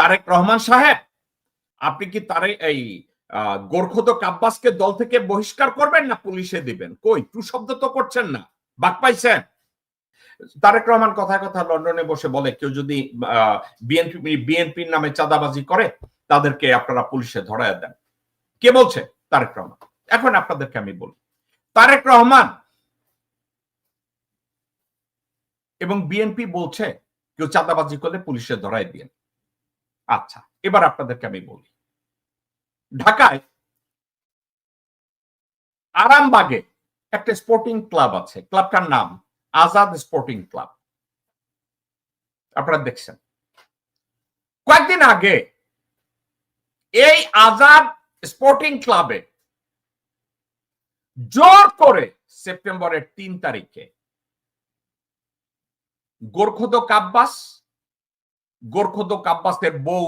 তারেক রহমান সাহেব, আপনি কি তারে এই গোর্খদ কাব্বাসকে দল থেকে বহিষ্কার করবেন না পুলিশে দিবেন? কই, টু শব্দ তো করছেন না, বাক পাইছেন। তারেক রহমান কথায় কথা লন্ডনে বসে বলে, কেউ যদি বিএনপি, বিএনপির নামে চাঁদাবাজি করে, তাদেরকে আপনারা পুলিশে ধরায় দেন। কে বলছে? তারেক রহমান। এখন আপনাদেরকে আমি বলি, তারেক রহমান এবং বিএনপি বলছে, কেউ চাঁদাবাজি করলে পুলিশে ধরায় দিয়ে আচ্ছা এবার আপনাদেরকে আমি বলি। ঢাকায় আরামবাগে একটা স্পোর্টিং ক্লাব আছে। ক্লাবটার নাম আজাদ স্পোর্টিং ক্লাব আপনারা দেখছেন। কয়েকদিন আগে এই আজাদ স্পোর্টিং ক্লাবে জোর করে সেপ্টেম্বরের তিন তারিখে গোরখদ কাব্বাস গোরখদ কাব্বাসের বউ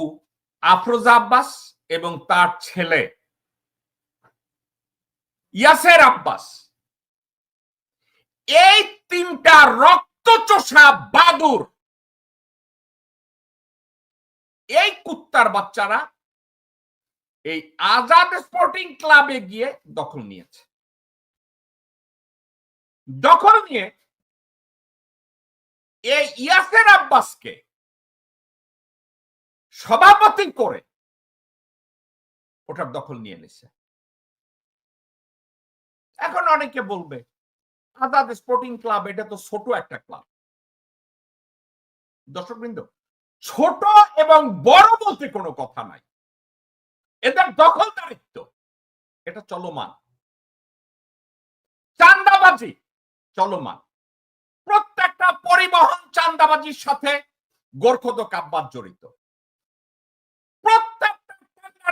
আফরোজা আব্বাস এবং তার ছেলে ইয়াসের আব্বাস। এই তিনটা রক্তচোষা বাদুর, এই কুত্তার বাচ্চারা এই আজাদ স্পোর্টিং ক্লাবে গিয়ে দখল নিয়েছে। দখল নিয়ে এই ইয়াসের আব্বাসকে সভাপতি করে ওটার দখল নিয়ে নিছে। এখন অনেকে বলবে, আজাদ স্পোর্টিং ক্লাব এটা তো ছোট একটা ক্লাব দর্শকবৃন্দ, ছোট এবং বড় বলতে কোনো কথা নাই। এদের দখলদারিত্ব এটা চলমান। চান্দাবাজি চলমান। প্রত্যেকটা পরিবহন চান্দাবাজির সাথে গোর্খদ কাব্বাদ জড়িত।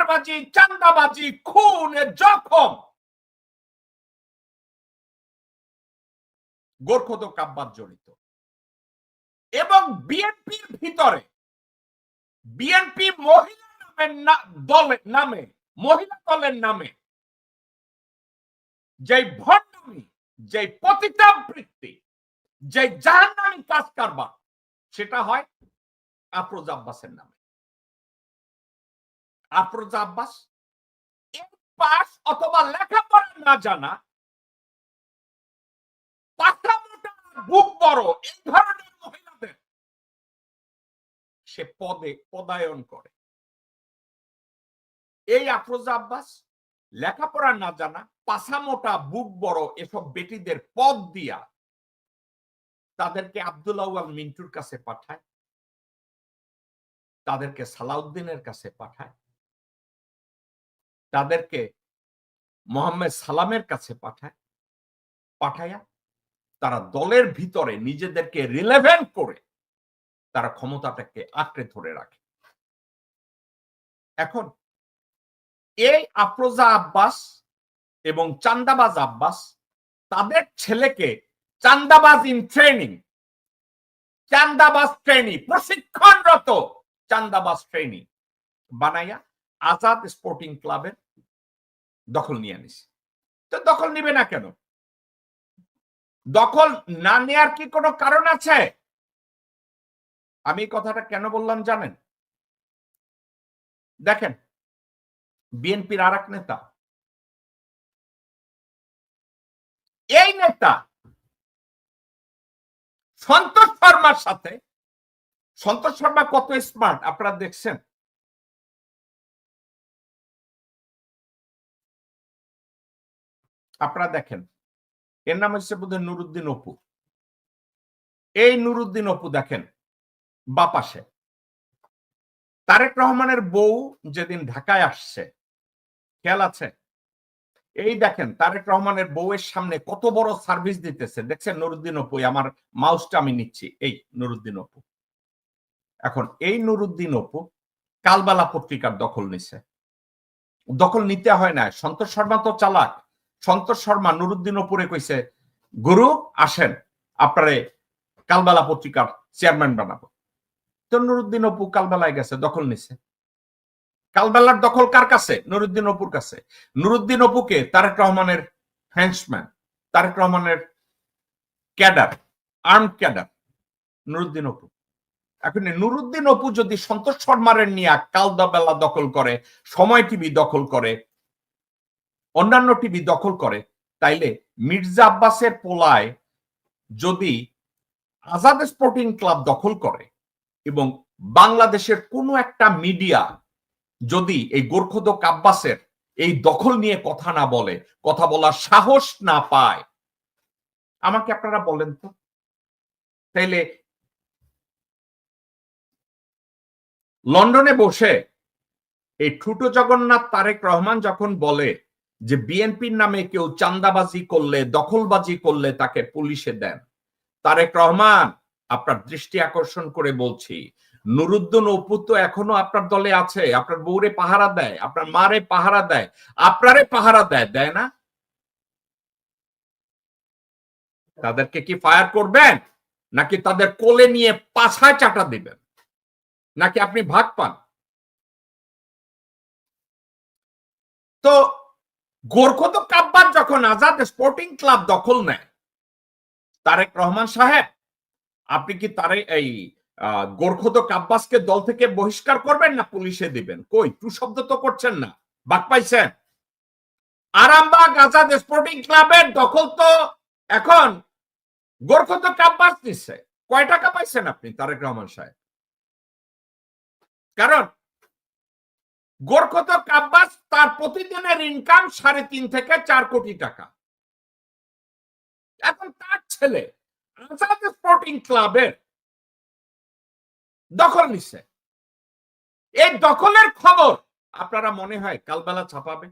টেন্ডারবাজি চান্দাবাজি, খুন জখম। গোর্খদ কাব্বাদ জড়িত। এবং বিএনপির ভিতরে, বিএনপি মহিলা নামের দলের নামে, মহিলা দলের নামে যে ভণ্ডামি যে পতিতাবৃত্তি যে জাহান্নামী কাজ কারবার, সেটা হয় আফরোজ আব্বাসের নামে। আফরোজ আব্বাস পাস অথবা লেখাপড়া না জানা বুক বড়, এই ধরনের মহিলাদের সে পদে পদায়ন করে। এই আব্বাস লেখাপড়া না জানা পাশা মোটা বুক বড়, এসব বেটিদের পদ দিয়া তাদেরকে আব্দুল্লাহ মিন্টুর কাছে পাঠায়, তাদেরকে সালাউদ্দিনের কাছে পাঠায় তাদেরকে মোহাম্মদ সালামের কাছে পাঠায়, পাঠায়া তারা দলের ভিতরে নিজেদেরকে রিলেভেন্ট করে তারা ক্ষমতাটাকে আঁকড়ে ধরে রাখে। এখন এই আফরোজা আব্বাস এবং চান্দাবাজ আব্বাস তাদের ছেলেকে চান্দাবাজ ইন ট্রেনিং চান্দাবাজ ট্রেনিং প্রশিক্ষণরত চান্দাবাজ ট্রেনিং বানাইয়া আজাদ স্পোর্টিং ক্লাবের দখল নিয়ে নিছে তো দখল নিবে না কেন? দখল না নেয়ার কি কোনো কারণ আছে? আমি কথাটা কেন বললাম জানেন? দেখেন, বিএনপির আর নেতা। এই নেতা সন্তোষ শর্মার সাথে, সন্তোষ শর্মা কত স্মার্ট আপনারা দেখছেন? আপনারা দেখেন, এর নাম হচ্ছে বোধহয় নুরুদ্দিন অপু। এই নুরুদ্দিন অপু দেখেন, বাপাসে। তারেক রহমানের বউ যেদিন ঢাকায় আসছে, খেয়াল আছে? এই দেখেন, তারেক রহমানের বউয়ের সামনে কত বড় সার্ভিস দিতেছে। দেখছেন নুরুদ্দিন অপু আমার মাউসটা আমি নিচ্ছি, এই নুরুদ্দিন অপু। এখন এই নুরুদ্দিন অপু কালবালা পত্রিকার দখল নিছে। দখল নিতে হয় না, সন্তোষ শর্মা তো চালাক। সন্তোষ শর্মা নুরুদ্দিন অপুরে কইছে, গুরু, আসেন, আপনারে কালবেলা পত্রিকার চেয়ারম্যান বানাবো। তো নুরুদ্দিন অপু কালবেলায় গেছে, দখল নিছে। কালবেলার দখল কার কাছে? নুরুদ্দিন অপুর কাছে। নুরুদ্দিন অপুকে তারেক রহমানের হ্যান্ডসম্যান তারেক রহমানের cadre arm cadre, Nuruddin Apu. এখন নুরুদ্দিন অপু যদি সন্তোষ শর্মারের নিয়ে কালদা বেলা দখল করে, সময় টিভি দখল করে অন্যান্য টিভি দখল করে, তাইলে মির্জা আব্বাসের পোলায় যদি আজাদ স্পোর্টিং ক্লাব দখল করে এবং বাংলাদেশের কোনো একটা মিডিয়া যদি এই গোর্খদক আব্বাসের এই দখল নিয়ে কথা না বলে, কথা বলার সাহস না পায়, আমাকে আপনারা বলেন তো? তাইলে লন্ডনে বসে এই ঠুটো জগন্নাথ তারেক রহমান যখন বলে যে বিএনপির নামে কেউ চান্দাবাজি করলে, দখলবাজি করলে তাকে পুলিশে দেন। তারেক রহমান, আপনার দৃষ্টি আকর্ষণ করে বলছি, নুরুদ্দিন অপু তো এখনও আপনার দলে আছে, আপনার বউরে পাহারা দেয়, আপনার মারে পাহারা দেয়, আপনারে পাহারা দেয় দেয় না? তাদেরকে কি ফায়ার করবেন? নাকি তাদের কোলে নিয়ে পাছায় চাটা দিবেন? নাকি আপনি ভাগ পান? তো গোর্খত কাব্বার যখন আজাদ স্পোর্টিং ক্লাব দখল নেয়, তারেক রহমান সাহেব, আপনি কি তারে এই গোর্খত কাব্বাসকে দল থেকে বহিষ্কার করবেন না পুলিশে দিবেন? কই টু শব্দ তো করছেন না, বাক পাইছেন। আরামবাগ আজাদ স্পোর্টিং ক্লাবের দখল তো এখন গোর্খত কাব্বাস নিচ্ছে কয় টাকা পাইছেন আপনি তারেক রহমান সাহেব? কারণ গোর্খত কাব্বাস তার প্রতিদিনের ইনকাম সাড়ে তিন থেকে চার কোটি টাকা। এখন তার ছেলে আজাদ স্পোর্টিং ক্লাবের দখল নিচ্ছে এই দখলের খবর আপনারা মনে হয় কালবেলা ছাপাবে?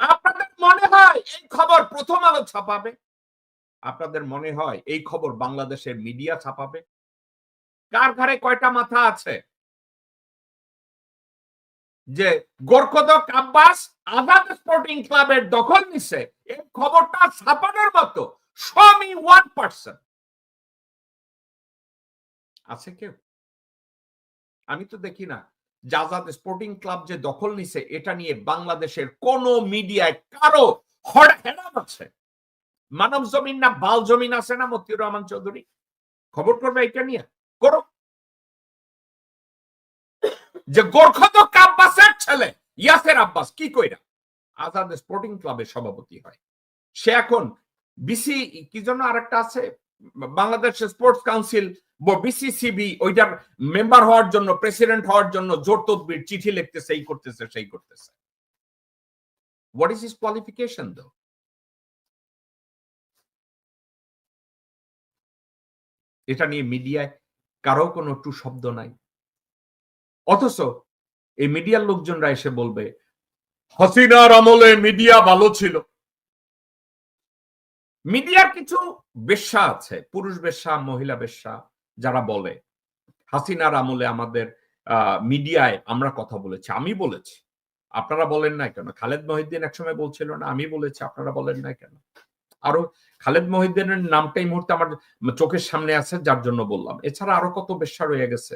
আপনাদের মনে হয় এই খবর প্রথম আলো ছাপাবে? আপনাদের মনে হয় এই খবর বাংলাদেশের মিডিয়া ছাপাবে? কার ঘরে কয়টা মাথা আছে? যে গোর্খদক আব্বাস আজাদ স্পোর্টিং ক্লাবের দখল নিছে, এই খবরটা ছাপানোর মতো। সমি ওয়ান পার্সেন্ট আছে কেউ? আমি তো দেখি না। যে আজাদ স্পোর্টিং ক্লাব যে দখল নিছে, এটা নিয়ে বাংলাদেশের কোন মিডিয়ায় কারও হেরাম আছে। মানব জমিন না বাল জমিন আছে না, মতিউর রহমান চৌধুরী? খবর করবে এটা নিয়ে? করো যে গোর্খদক আব্বাসের ছেলে, ইয়াসের আব্বাস, কি কইরা? আজাদ স্পোর্টিং ক্লাবের সভাপতি হয়। সে এখন বিসি কি জন্য আরেকটা আছে? বাংলাদেশ স্পোর্টস কাউন্সিল বিসিসিবি ওইটার মেম্বার হওয়ার জন্য প্রেসিডেন্ট হওয়ার জন্য জোর তদবির, চিঠি লিখতেছে এই করতেছে, সেই করতেছে। হোয়াট ইজ ইস কোয়ালিফিকেশন দো এটা নিয়ে মিডিয়ায় কারও কোনো টু শব্দ নাই। অথচ এই মিডিয়ার লোকজনরা এসে বলবে, হাসিনার আমলে মিডিয়া ভালো ছিল। মিডিয়ার কিছু বেশ্যা আছে, পুরুষ বেশ্যা, মহিলা বেশ্যা, যারা বলে, হাসিনার আমলে আমাদের মিডিয়ায় আমরা কথা বলেছি, আমি বলেছি। আপনারা বলেন না কেন? খালেদ মহিদ্দিন একসময় বলছিল না, আমি বলেছি, আপনারা বলেন না কেন? আরও খালেদ মহিদ্দিনের নামটা এই মুহূর্তে আমার চোখের সামনে আছে, যার জন্য বললাম। এছাড়া আরও কত বেশ্যা রয়ে গেছে